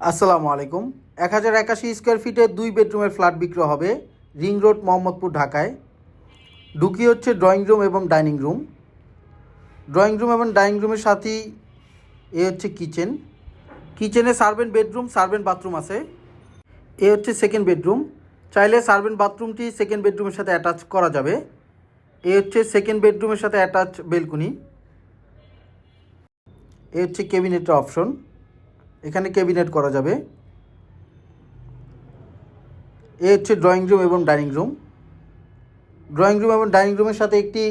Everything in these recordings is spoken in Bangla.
আসসালামু আলাইকুম। এক হাজার একাশি স্কোয়ার ফিটের দুই বেডরুমের ফ্ল্যাট বিক্রি হবে রিং রোড, মোহাম্মদপুর, ঢাকায়। ঢুকি হচ্ছে ড্রয়িং রুম এবং ডাইনিং রুম। ড্রয়িং রুম এবং ডাইনিং রুমের সাথেই এ হচ্ছে কিচেন। কিচেনে সার্ভেন্ট বেডরুম, সার্ভেন্ট বাথরুম আছে। এ হচ্ছে সেকেন্ড বেডরুম। চাইলে সার্ভেন্ট বাথরুমটি সেকেন্ড বেডরুমের সাথে অ্যাটাচ করা যাবে। এ হচ্ছে সেকেন্ড বেডরুমের সাথে অ্যাটাচ বেলকুনি। এ হচ্ছে ক্যাবিনেটের অপশন। এখানে ক্যাবিনেট করা যাবে। এ হচ্ছে ড্রয়িং রুম এবং ডাইনিং রুম। ড্রয়িং রুম এবং ডাইনিং রুমের সাথে একটি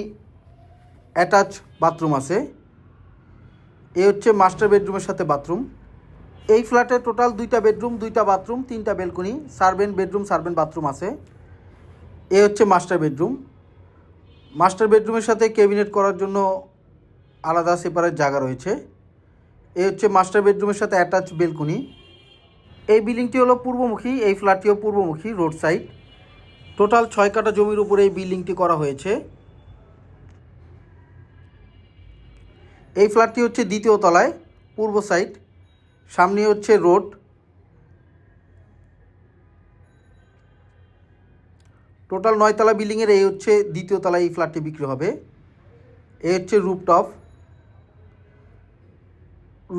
অ্যাটাচ বাথরুম আছে। এ হচ্ছে মাস্টার বেডরুমের সাথে বাথরুম। এই ফ্ল্যাটে টোটাল দুইটা বেডরুম, দুইটা বাথরুম, তিনটা balcony, servant bedroom, servant bathroom আছে। এ হচ্ছে মাস্টার বেডরুম। মাস্টার বেডরুমের সাথে ক্যাবিনেট করার জন্য আলাদা সেপারেট জায়গা রয়েছে। এ হচ্ছে মাস্টার বেডরুমের সাথে অ্যাটাচ বেলকনি এই বিল্ডিংটি হলো পূর্বমুখী, এই ফ্ল্যাটটিও পূর্বমুখী রোড সাইড টোটাল ছয় কাটা জমির উপরে এই বিল্ডিংটি করা হয়েছে। এই ফ্ল্যাটটি হচ্ছে দ্বিতীয় তলায়, পূর্ব সাইড সামনে হচ্ছে রোড টোটাল নয়তলা বিল্ডিংয়ের এই হচ্ছে দ্বিতীয় তলায় এই ফ্ল্যাটটি বিক্রি হবে। এই হচ্ছে রুপটপ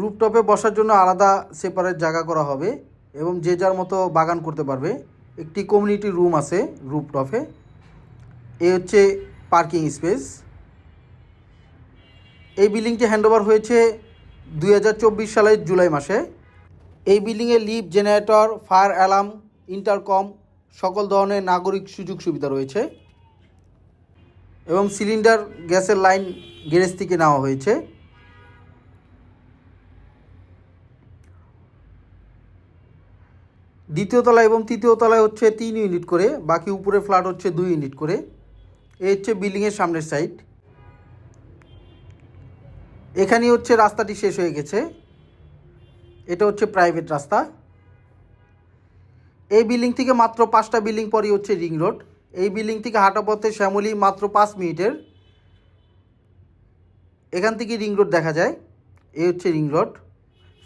রুপটপে বসার জন্য আলাদা সেপারেট জায়গা করা হবে এবং যে যার মতো বাগান করতে পারবে। একটি কমিউনিটি রুম আছে রুপটপে এ হচ্ছে পার্কিং স্পেস এই বিল্ডিংটি হ্যান্ডওভার হয়েছে দুই হাজার চব্বিশ সালের জুলাই মাসে। এই বিল্ডিংয়ে lift generator fire alarm intercom সকল ধরনের নাগরিক সুযোগ সুবিধা রয়েছে। এবং সিলিন্ডার গ্যাসের লাইন গ্যারেজ থেকে নেওয়া হয়েছে। দ্বিতীয় তলা এবং তৃতীয় তলায় হচ্ছে তিন ইউনিট করে, বাকি উপরে ফ্ল্যাট হচ্ছে দুই ইউনিট করে। এই হচ্ছে বিল্ডিংয়ের সামনের সাইড এখানেই হচ্ছে রাস্তাটি শেষ হয়ে গেছে। এটা হচ্ছে প্রাইভেট রাস্তা। এই বিল্ডিং থেকে মাত্র পাঁচটা বিল্ডিং পরই হচ্ছে রিং রোড এই বিল্ডিং থেকে হাঁটা পথে শ্যামলি মাত্র পাঁচ মিনিটের। এখান থেকে রিং রোড দেখা যায়। এই হচ্ছে রিং রোড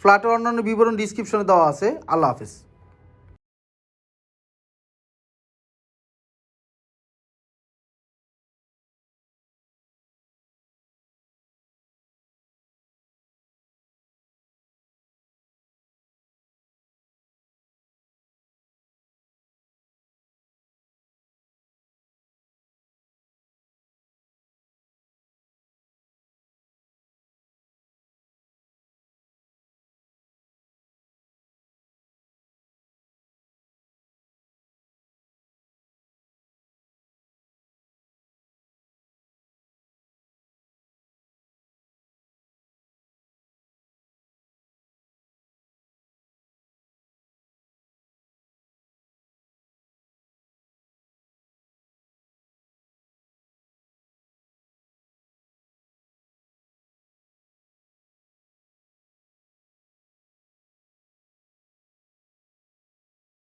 ফ্ল্যাটের অন্যান্য বিবরণ ডিসক্রিপশনে দেওয়া আছে। আল্লাহ হাফেজ।